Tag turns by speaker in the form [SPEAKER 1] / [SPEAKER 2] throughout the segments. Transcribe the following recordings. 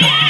[SPEAKER 1] Yeah.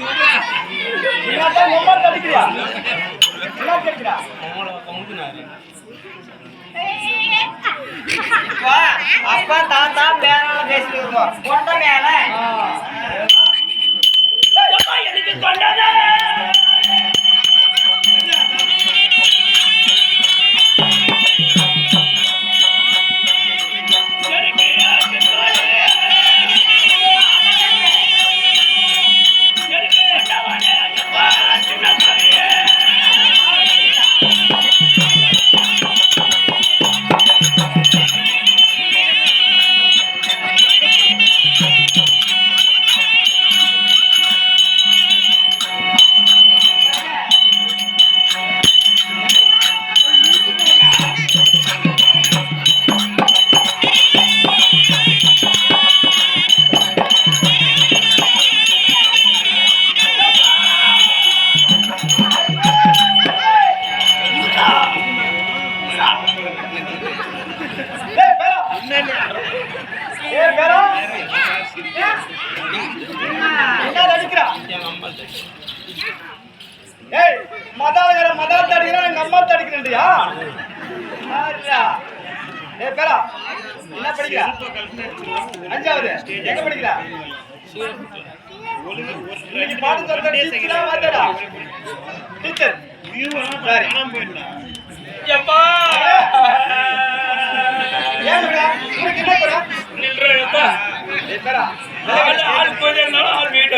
[SPEAKER 1] முன்னாடி அப்பா தாத்தா பேரெல்லாம் பேசிட்டு இருக்கோம் கொண்ட மேல
[SPEAKER 2] எனக்கு தொண்டனே
[SPEAKER 3] ஏய் மதாலகர மதால் தடிக்கிறா எங்க அம்மா தடிக்கிறேன்டியா ஏய் பேரா என்ன படிக்கிற? அஞ்சாவது. எங்க படிக்கிற? இன்னைக்கு பாடம் டீச்சரா டீச்சர்
[SPEAKER 2] எப்பா?
[SPEAKER 3] ஏன் உனக்கு என்ன பேரா
[SPEAKER 2] நின்றப்பா
[SPEAKER 3] ஏய் பேரா.
[SPEAKER 2] ஆள் இருந்தாலும் ஆள் வீட்டு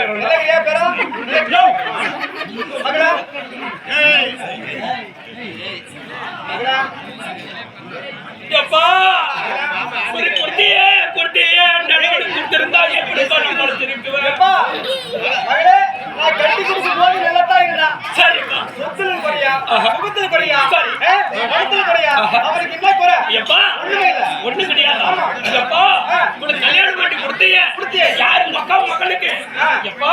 [SPEAKER 2] எப்பா? ஒரு குர்த்தியே குர்த்தியே நடுவில் கொடுத்திருந்தா எப்படி
[SPEAKER 3] நான் கட்டி கொடுக்கும் போது நல்லா தான் இருந்தான்
[SPEAKER 2] சரிப்பா
[SPEAKER 3] குறையா முகத்துல அவருக்கு என்ன குறை
[SPEAKER 2] எப்பா
[SPEAKER 3] ஒண்ணுமே இல்ல
[SPEAKER 2] ஒண்ணு கிடையாது
[SPEAKER 3] ஆமா.
[SPEAKER 2] எப்பா
[SPEAKER 3] ஆ.
[SPEAKER 2] உனக்கு கல்யாணம் பண்ணி கொடுத்தீங்க
[SPEAKER 3] கொடுத்தியே.
[SPEAKER 2] யாரு மக்கா மக்களுக்கு. எப்பா.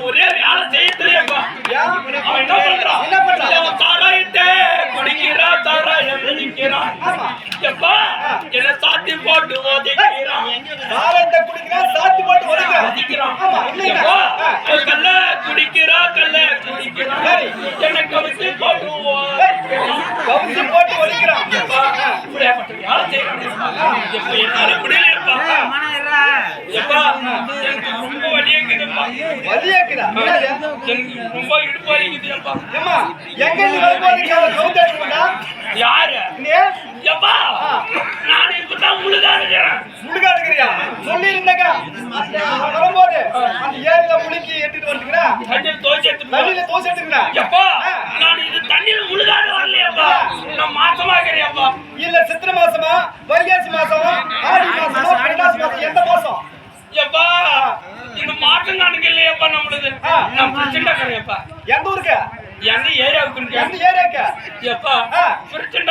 [SPEAKER 2] ஒரே வேலை செய்யறதுலப்பா
[SPEAKER 3] ஏன்?
[SPEAKER 2] அவன் என்ன பண்றான்
[SPEAKER 3] என்ன பண்றான்?
[SPEAKER 2] சாராயத்தை சாராயம் குடிக்கிறான். எப்பா. என்ன சாத்தி போட்டு
[SPEAKER 3] சாரத்தை குடிக்கிறான் சாத்தி போட்டு ஒதுக்கிறான் ஆமா
[SPEAKER 2] கல்ல குடிக்கிறா கல்ல. என்ன கவிச்சு போட்டு
[SPEAKER 3] ஏய், கவுச்சு போட்டு ஒதுக்கிறான்
[SPEAKER 2] ரொம்ப இடுப்பு வலிக்குதுப்பா.
[SPEAKER 3] எங்க?
[SPEAKER 2] யாரு? எப்பா?
[SPEAKER 3] அந்த அவன் வரும்போது அந்த ஏரியில முழுக்கி எட்டிட்டு வந்துக்கிறா
[SPEAKER 2] தண்ணியில் எடுத்துட்டு
[SPEAKER 3] தண்ணியில தோசை எடுத்துக்கிறா
[SPEAKER 2] எப்பா. நான் இது தண்ணியில் முழுதாடு வரலையப்பா. நான் மாசமா இருக்கிறேன்ப்பா.
[SPEAKER 3] இல்ல சித்திரை மாசமா வைகாசி மாசமா ஆடி மாசமா புரட்டாசி மாசம் எந்த மாசம்?
[SPEAKER 2] எப்பா இது மாற்றம் கணக்கு இல்லையப்பா நம்மளுது. நான் பிரச்சனை கிடையாப்பா
[SPEAKER 3] எந்த ஊருக்கு?
[SPEAKER 2] எந்த ஏரியாவுக்கு
[SPEAKER 3] எந்த ஏரியாக்கு?
[SPEAKER 2] எப்பா. பிரச்சனை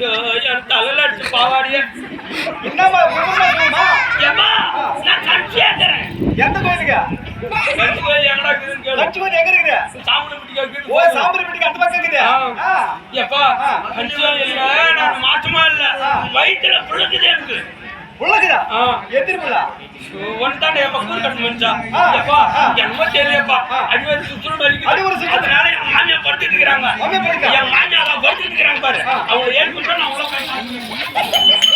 [SPEAKER 2] என் தலையில அடிச்சு பாவாடியே எப்பா நான்
[SPEAKER 3] எந்த கோயிலுக்கு?
[SPEAKER 2] கட்சி போய் எங்கடா இருக்குதுன்னு கேளு.
[SPEAKER 3] கோயில் எங்க இருக்குது?
[SPEAKER 2] சாப்பிட பிடிக்க
[SPEAKER 3] ஓ சாம்பரி வீட்டுக்கு அந்த பக்கம் இருக்குது.
[SPEAKER 2] எப்பா இல்ல. நான் மாற்றமா இல்ல.
[SPEAKER 3] ஆ.
[SPEAKER 2] வயிற்றுல புழுக்குது எனக்கு. தெரியலப்பா
[SPEAKER 3] ஆ.
[SPEAKER 2] அடிவாரி சுற்றுலா
[SPEAKER 3] அடிவாரி
[SPEAKER 2] வலிக்குது
[SPEAKER 3] சுற்றுலா.
[SPEAKER 2] அதனால என் மாமியா படுத்துட்டு இருக்கிறாங்க? என் மாமியா அதான் படுத்துட்டு இருக்கிறாங்க பாரு. அவங்களை அவ்வளவு